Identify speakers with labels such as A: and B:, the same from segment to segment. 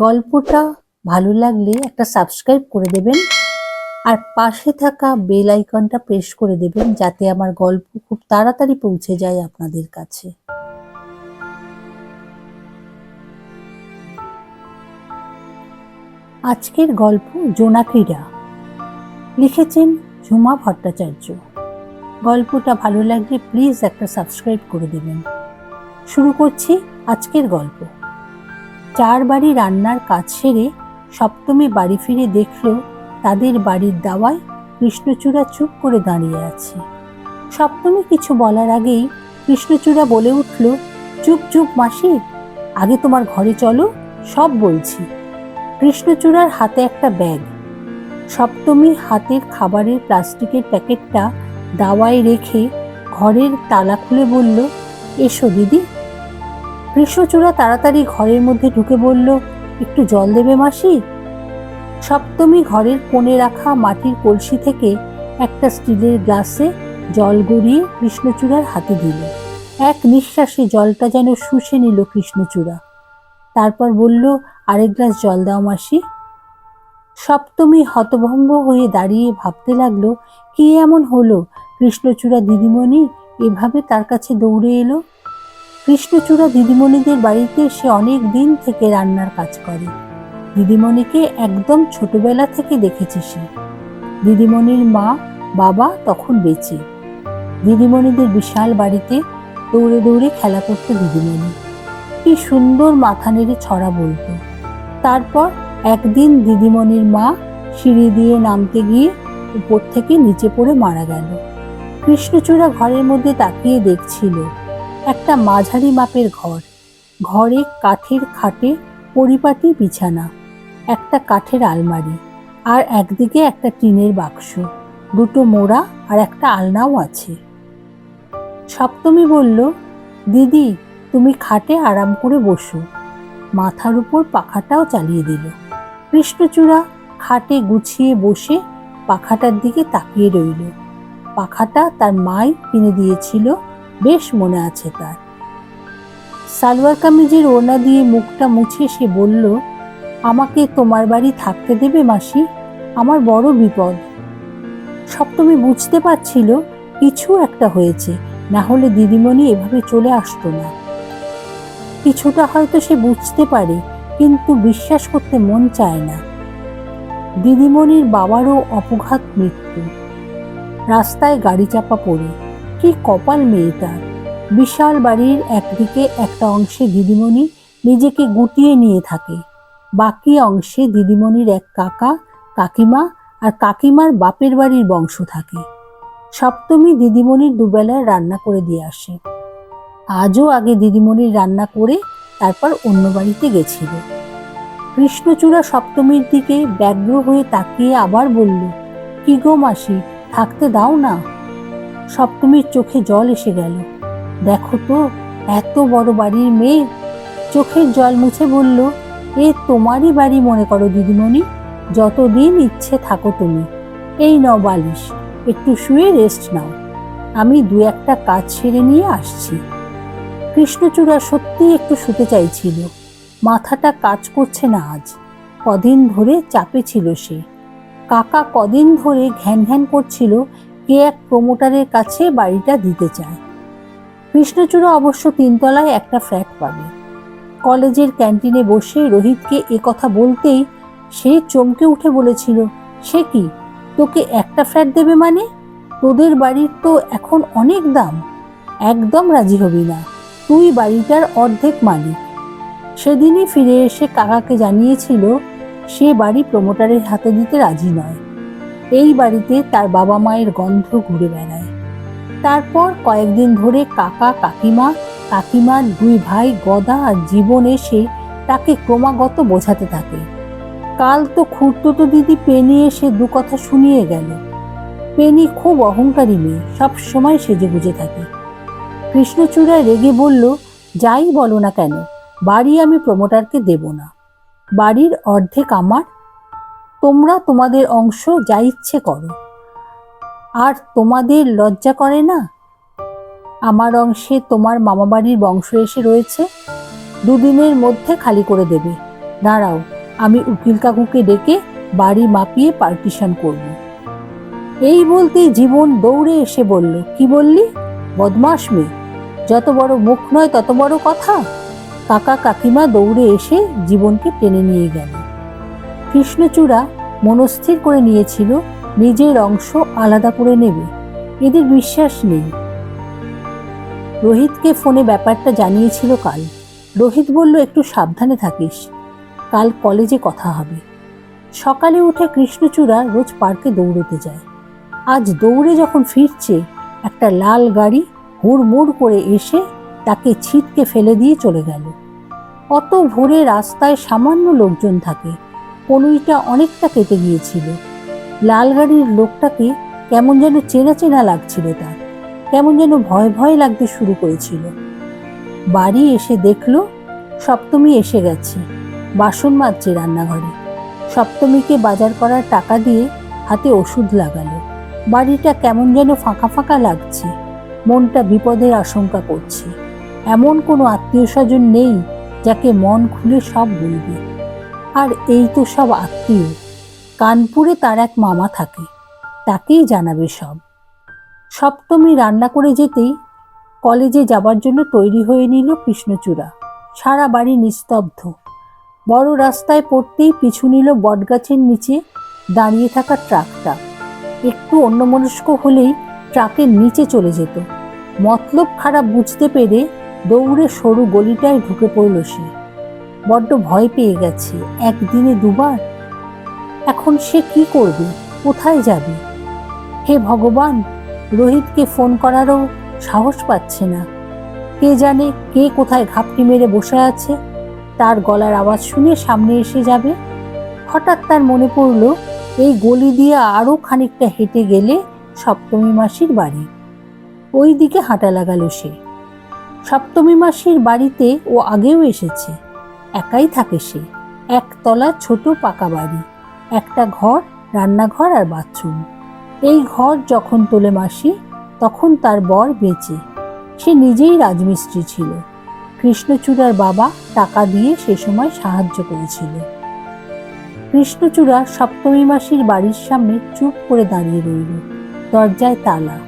A: গল্পটা ভালো লাগলে একটা সাবস্ক্রাইব করে দেবেন। আর পাশে থাকা বেল আইকনটা প্রেস করে দেবেন যাতে আমার গল্প খুব তাড়াতাড়ি পৌঁছে যায় আপনাদের কাছে। আজকের গল্প জোনাকিরা লিখেছেন ঝুমা ভট্টাচার্য। গল্পটা ভালো লাগলে প্লিজ একটা সাবস্ক্রাইব করে দেবেন। শুরু করছি আজকের গল্প। চার বাড়ি রান্নার কাজ সেরে সপ্তমী বাড়ি ফিরে দেখল তাদের বাড়ির দাওয়ায় কৃষ্ণচূড়া চুপ করে দাঁড়িয়ে আছে। সপ্তমী কিছু বলার আগেই কৃষ্ণচূড়া বলে উঠল, চুপ চুপ মাসি, আগে তোমার ঘরে চলো, সব বলছি। কৃষ্ণচূড়ার হাতে একটা ব্যাগ। সপ্তমী হাতের খাবারের প্লাস্টিকের প্যাকেটটা দাওয়ায় রেখে ঘরের তালা খুলে বলল, এসো দিদি। কৃষ্ণচূড়া তাড়াতাড়ি ঘরের মধ্যে ঢুকে বলল, একটু জল দেবে মাসি? সপ্তমী ঘরের কোণে রাখা মাটির কলসি থেকে একটা স্টিলের গ্লাসে জল গড়িয়ে কৃষ্ণচূড়ার হাতে দিল। এক নিঃশ্বাসে জলটা যেন শুষে নিল কৃষ্ণচূড়া। তারপর বলল, আরেক গ্লাস জল দাও মাসি। সপ্তমী হতভম্ব হয়ে দাঁড়িয়ে ভাবতে লাগল, কি এমন হলো? কৃষ্ণচূড়া দিদিমণি এভাবে তার কাছে দৌড়ে এলো? কৃষ্ণচূড়া দিদিমণিদের বাড়িতে সে অনেক দিন থেকে রান্নার কাজ করে। দিদিমণিকে একদম ছোটবেলা থেকে দেখেছে সে। দিদিমণির মা, বাবা তখন বেঁচে। দিদিমণিদের বিশাল বাড়িতে দৌড়ে দৌড়ে খেলা করতো দিদিমণি। কি সুন্দর মাথা নেড়ে ছড়া বলতো। তারপর একদিন দিদিমণির মা সিঁড়ি দিয়ে নামতে গিয়ে উপর থেকে নিচে পড়ে মারা গেল। কৃষ্ণচূড়া ঘরের মধ্যে তাকিয়ে দেখছিল একটা মাঝারি মাপের ঘর। ঘরে কাঠের খাটে পরিপাটি বিছানা, একটা কাঠের আলমারি আর একদিকে একটা টিনের বাক্স, দুটো মোড়া আর একটা আলনাও আছে। সপ্তমী বলল, দিদি, তুমি খাটে আরাম করে বসো। মাথার উপর পাখাটাও চালিয়ে দিল। কৃষ্ণচূড়া খাটে গুছিয়ে বসে পাখাটার দিকে তাকিয়ে রইল। পাখাটা তার মাই কিনে দিয়েছিল বেশ মনে আছে তার। সালোয়ার কামিজের ওড়না দিয়ে মুখটা মুছে সে বলল, আমাকে তোমার বাড়ি থাকতে দেবে মাসি? আমার বড় বিপদ। সপ্তমী বুঝতে পারছিল, কিছু একটা হয়েছে। না হলে দিদিমণি এভাবে চলে আসতো না। কিছুটা হয়তো সে বুঝতে পারে, কিন্তু বিশ্বাস করতে মন চায় না। দিদিমণির বাবারও অপঘাত মৃত্যু। রাস্তায় গাড়ি চাপা পড়ে। কি কপাল মেয়েটার বিশাল বাড়ির একদিকে একটা অংশে দিদিমণি নিজেকে গুটিয়ে নিয়ে থাকে। বাকি অংশে দিদিমণির এক কাকা, কাকিমা আর কাকিমার বাপের বাড়ির বংশ থাকে। সপ্তমী দিদিমণির দুবেলায় রান্না করে দিয়ে আসে। আজও আগে দিদিমণির রান্না করে তারপর অন্য বাড়িতে গেছিল। কৃষ্ণচূড়া সপ্তমীর দিকে ব্যগ্র হয়ে তাকিয়ে আবার বলল, কি গো মাসি, থাকতে দাও না? সপ্তমীর চোখে জল এসে গেল। দেখো তো, এত বড় বাড়ির মেয়ে। চোখের জল মুছে বলল, এ তোমারই বাড়ি মনে করো দিদিমণি, যতদিন ইচ্ছে থাকো তুমি। এই নাও বালিশ, একটু শুয়ে রেস্ট নাও। আমি দু একটা কাজ সেরে নিয়ে আসছি। কৃষ্ণচূড়া সত্যি একটু শুতে চাইছিল। মাথাটা কাজ করছে না আজ। কদিন ধরে চাপে ছিল সে। কাকা কদিন ধরে ঘ্যান ঘ্যান করছিল কে এক প্রমোটারের কাছে বাড়িটা দিতে চায়? কৃষ্ণচূড়া অবশ্য তিনতলায় একটা ফ্ল্যাট পাবে। কলেজের ক্যান্টিনে বসে রোহিতকে এ কথা বলতেই সে চমকে উঠে বলেছিল, সে কি? তোকে একটা ফ্ল্যাট দেবে মানে? তোদের বাড়ির তো এখন অনেক দাম। একদম রাজি হবি না। তুই বাড়িটার অর্ধেক মালিক। সেদিনই ফিরে এসে কাকাকে জানিয়েছিল, সে বাড়ি প্রমোটারের হাতে দিতে রাজি নয়। এই বাড়িতে তার বাবা মায়ের গন্ধ ঘুরে বেড়ায়। তারপর কয়েকদিন ধরে কাকা, কাকিমা কাকিমার দুই ভাই, গদা আর জীবন এসে তাকে ক্রমাগত বোঝাতে থাকে। কাল তো খুঁড়তো দিদি পেনি এসে দু কথা শুনিয়ে গেল। পেনি খুব অহংকারী মেয়ে, সব সময় সেজে গুজে থাকে। কৃষ্ণচূড়ায় রেগে বলল, যাই বলো না কেন, বাড়ি আমি প্রমোটারকে দেব না। বাড়ির অর্ধেক আমার তোমরা তোমাদের অংশ যা ইচ্ছে করো। আর তোমাদের লজ্জা করে না? আমার অংশে তোমার মামাবাড়ির বংশ এসে রয়েছে। দুদিনের মধ্যে খালি করে দেবে। দাঁড়াও, আমি উকিল কাকুকে ডেকে বাড়ি মাপিয়ে পার্টিশন করব। এই বলতেই জীবন দৌড়ে এসে বলল, কি বললি? বদমাস মেয়ে। যত বড় মুখ নয় তত বড় কথা। কাকা কাকিমা দৌড়ে এসে জীবনকে টেনে নিয়ে গেল। কৃষ্ণচূড়া মনস্থির করে নিয়েছিল, নিজের অংশ আলাদা করে নেবে। এদের বিশ্বাস নেই। রোহিতকে ফোনে ব্যাপারটা জানিয়েছিল কাল। রোহিত বলল, একটু সাবধানে থাকিস। কাল কলেজে কথা হবে। সকালে উঠে কৃষ্ণচূড়া রোজ পার্কে দৌড়তে যায়। আজ দৌড়ে যখন ফিরছে, একটা লাল গাড়ি হুড়মুড় করে এসে তাকে ছিটকে ফেলে দিয়ে চলে গেল। অত ভোরে রাস্তায় সামান্য লোকজন থাকে। কনুইটা অনেকটা কেটে গিয়েছিল। লাল গাড়ির লোকটাকে কেমন যেন চেনা চেনা লাগছিল তার, কেমন যেন ভয় ভয় লাগতে শুরু করেছিল। বাড়ি এসে দেখল, সপ্তমী এসে গেছে, বাসন মাজছে রান্নাঘরে। সপ্তমীকে বাজার করার টাকা দিয়ে হাতে ওষুধ লাগালো। বাড়িটা কেমন যেন ফাঁকা ফাঁকা লাগছে, মনটা বিপদের আশঙ্কা করছে। এমন কোনো আত্মীয় স্বজন নেই যাকে মন খুলে সব বলবে। আর এই তো সব আত্মীয়। কানপুরে তার এক মামা থাকে, তাকেই জানাবে সব। সপ্তমী রান্না করে যেতেই কলেজে যাবার জন্য তৈরি হয়ে নিল কৃষ্ণচূড়া। সারা বাড়ি নিস্তব্ধ। বড় রাস্তায় পড়তেই পিছু নিল বটগাছের নিচে দাঁড়িয়ে থাকা ট্রাকটা। একটু অন্যমনস্ক হলেই ট্রাকের নিচে চলে যেত। মতলব খারাপ বুঝতে পেরে দৌড়ে সরু গলিটায় ঢুকে পড়ল সে। বড্ড ভয় পেয়ে গেছে। একদিনে দুবার? এখন সে কি করবে? কোথায় যাবে? হে ভগবান, রোহিতকে ফোন করারও সাহস পাচ্ছে না। কে জানে কে কোথায় ঘাপটি মেরে বসে আছে? তার গলার আওয়াজ শুনে সামনে এসে যাবে। হঠাৎ তার মনে পড়ল, এই গলি দিয়ে আরও খানিকটা হেঁটে গেলে সপ্তমী মাসির বাড়ি। ওই দিকে হাঁটা লাগালো সে। সপ্তমী মাসির বাড়িতে ও আগেও এসেছে। একাই থাকে সে। একতলা ছোট পাকা বাড়ি, একটা ঘর, রান্নাঘর আর বাথরুম। এই ঘর যখন তোলে মাসি, তখন তার বর বেঁচে। সে নিজেই রাজমিস্ত্রি ছিল। কৃষ্ণচূড়ার বাবা টাকা দিয়ে সে সময় সাহায্য করেছিল। কৃষ্ণচূড়া সপ্তমী মাসির বাড়ির সামনে চুপ করে দাঁড়িয়ে রইল। দরজায় তালা।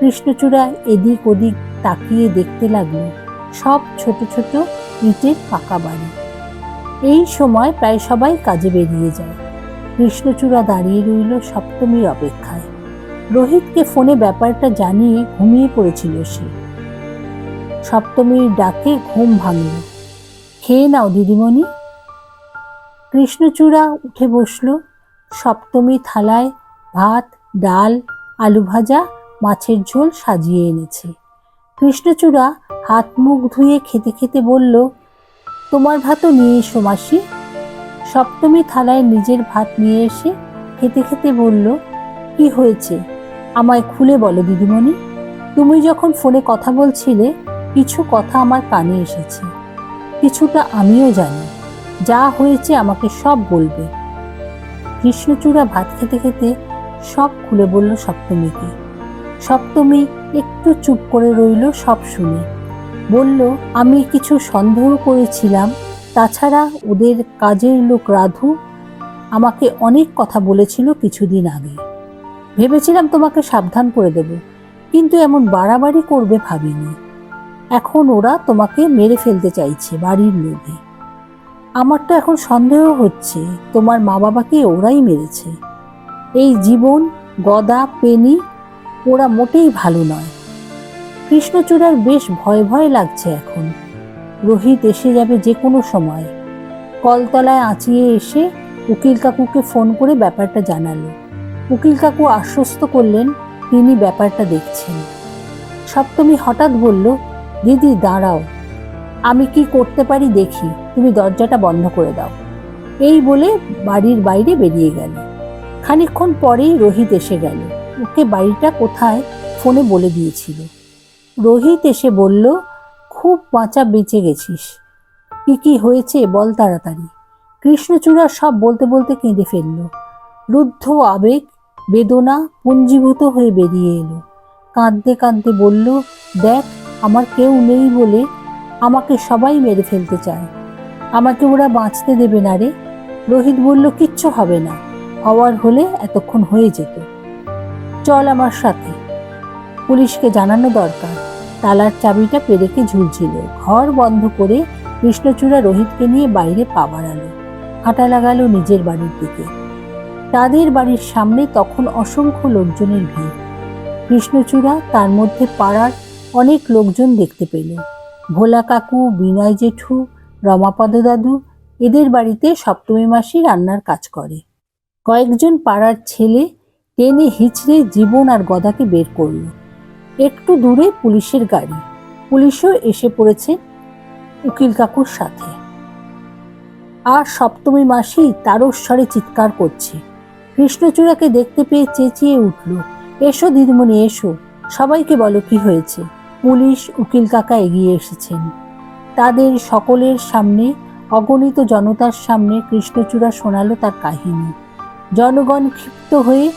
A: কৃষ্ণচূড়া এদিক ওদিক তাকিয়ে দেখতে লাগল, সব ছোট ছোট ইটের পাকা বাড়ি। এই সময় প্রায় সবাই কাজে বেরিয়ে যায়। কৃষ্ণচূড়া দাঁড়িয়ে রইল সপ্তমীর অপেক্ষায়। রোহিতকে ফোনে ব্যাপারটা জানিয়ে ঘুমিয়ে পড়েছিল সে। সপ্তমীর ডাকে ঘুম ভাঙল। খেয়ে নাও, দিদিমণি। কৃষ্ণচূড়া উঠে বসল। সপ্তমী থালায় ভাত, ডাল, আলু ভাজা, মাছের ঝোল সাজিয়ে এনেছে। কৃষ্ণচূড়া হাত মুখ ধুয়ে খেতে খেতে বলল তোমার ভাতও নিয়ে এসো, মাসি। সপ্তমী থালায় নিজের ভাত নিয়ে এসে খেতে খেতে বলল, কি হয়েছে? আমায় খুলে বলো, দিদিমণি। তুমি যখন ফোনে কথা বলছিলে, কিছু কথা আমার কানে এসেছে। কিছুটা আমিও জানি। যা হয়েছে আমাকে সব বলবে। কৃষ্ণচূড়া ভাত খেতে খেতে সব খুলে বলল সপ্তমীকে। সপ্তমী একটু চুপ করে রইল, সব শুনে। বলল, আমি কিছু সন্দেহ করেছিলাম। তাছাড়া ওদের কাজের লোক রাধু আমাকে অনেক কথা বলেছিল কিছুদিন আগে। ভেবেছিলাম তোমাকে সাবধান করে দেব, কিন্তু এমন বাড়াবাড়ি করবে ভাবিনি। এখন ওরা তোমাকে মেরে ফেলতে চাইছে বাড়ির লোভে। আমার তো এখন সন্দেহ হচ্ছে, তোমার মা বাবাকে ওরাই মেরেছে। এই জীবন, গদা, পেনি, ওরা মোটেই ভালো নয়। কৃষ্ণচূড়ার বেশ ভয় ভয় লাগছে এখন। রোহিত এসে যাবে যে কোনো সময়। কলতলায় আঁচিয়ে এসে উকিল কাকুকে ফোন করে ব্যাপারটা জানালো। উকিল কাকু আশ্বস্ত করলেন, তিনি ব্যাপারটা দেখছেন। সপ্তমী হঠাৎ বলল, দিদি, দাঁড়াও। আমি কি করতে পারি দেখি, তুমি দরজাটা বন্ধ করে দাও। এই বলে বাড়ির বাইরে বেরিয়ে গেল। খানিকক্ষণ পরেই রোহিত এসে গেল। ওকে বাড়িটা কোথায়? ফোনে বলে দিয়েছিল। রোহিত এসে বলল, খুব বাঁচা বেঁচে গেছিস। কি কি হয়েছে বল তাড়াতাড়ি। কৃষ্ণচূড়া সব বলতে বলতে কেঁদে ফেলল। রুদ্ধ আবেগ, বেদনা পুঞ্জীভূত হয়ে বেরিয়ে এলো। কাঁদতে কাঁদতে বলল, দেখ, আমার কেউ নেই বলে আমাকে সবাই মেরে ফেলতে চায়। আমাকে ওরা বাঁচতে দেবে না রে। রোহিত বলল, কিচ্ছু হবে না। হওয়ার হলে এতক্ষণ হয়ে যেত। চল আমার সাথে। পুলিশকে জানানো দরকার। তালার চাবিটা পেরেকে ঝুলছিল। ঘর বন্ধ করে কৃষ্ণচূড়া রোহিতকে নিয়ে বাইরে পা বাড়ালো। হাঁটা লাগালো নিজের বাড়ির দিকে। তাদের বাড়ির সামনে তখন অসংখ্য লোকজনের ভিড়। কৃষ্ণচূড়া তার মধ্যে পাড়ার অনেক লোকজন দেখতে পেল। ভোলা কাকু, বিনয় জেঠু, রমাপদ দাদু এদের বাড়িতে সপ্তমী মাসি রান্নার কাজ করে। কয়েকজন পাড়ার ছেলে টেনে হিচড়ে জীবন আর গদাকে বের করল। একটু দূরে পুলিশের গাড়ি। পুলিশও এসে পড়েছে উকিল কাকুর সাথে। আর সপ্তমী মাসি তারস্বরে চিৎকার করছে। কৃষ্ণচূড়াকে দেখতে পেয়ে চেঁচিয়ে উঠল, এসো দিদিমণি, এসো। সবাইকে বলো কি হয়েছে? পুলিশ, উকিল কাকা এগিয়ে এসেছেন। তাদের সকলের সামনে, অগণিত জনতার সামনে কৃষ্ণচূড়া শোনালো তার কাহিনী। জনগণ ক্ষিপ্ত হয়ে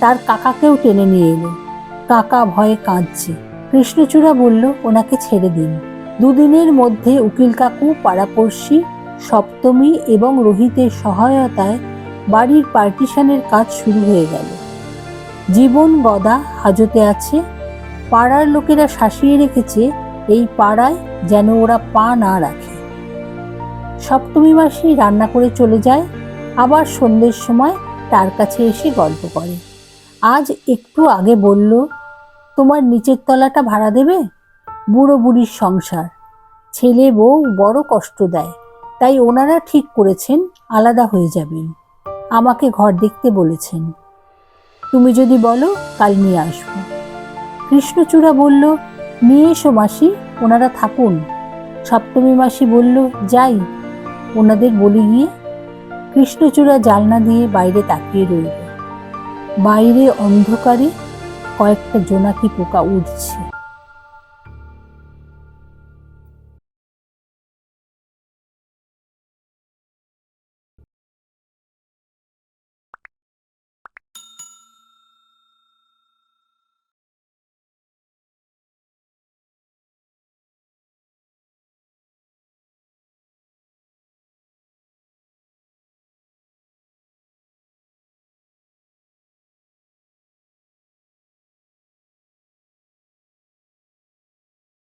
A: তার কাকাকেও টেনে নিয়ে এলো। কাকা ভয়ে কাঁদছে। কৃষ্ণচূড়া বলল, ওনাকে ছেড়ে দিন। দুদিনের মধ্যে উকিল কাকু, পাড়াপড়শি, সপ্তমী এবং রোহিতের সহায়তায় বাড়ির পার্টিশনের কাজ শুরু হয়ে গেল। জীবন গদা হাজতে আছে। পাড়ার লোকেরা শাসিয়ে রেখেছে এই পাড়ায় যেন ওরা পা না রাখে। সপ্তমী মাসি রান্না করে চলে যায়। আবার সন্ধ্যের সময় তার কাছে এসে গল্প করে। আজ একটু আগে বলল, তোমার নিচের তলাটা ভাড়া দেবে? বুড়ো বুড়ির সংসার। ছেলে বউ বড় কষ্ট দেয়, তাই ওনারা ঠিক করেছেন, আলাদা হয়ে যাবেন। আমাকে ঘর দেখতে বলেছেন। তুমি যদি বলো, কাল নিয়ে আসব। কৃষ্ণচূড়া বলল, নিয়ে এসো মাসি, ওনারা থাকুন। সপ্তমী মাসি বলল, যাই, ওনাদের বলে গিয়ে? কৃষ্ণচূড়া জালনা দিয়ে বাইরে তাকিয়ে রইল। বাইরে অন্ধকারে কয়েকটা জোনাকি পোকা উঠছে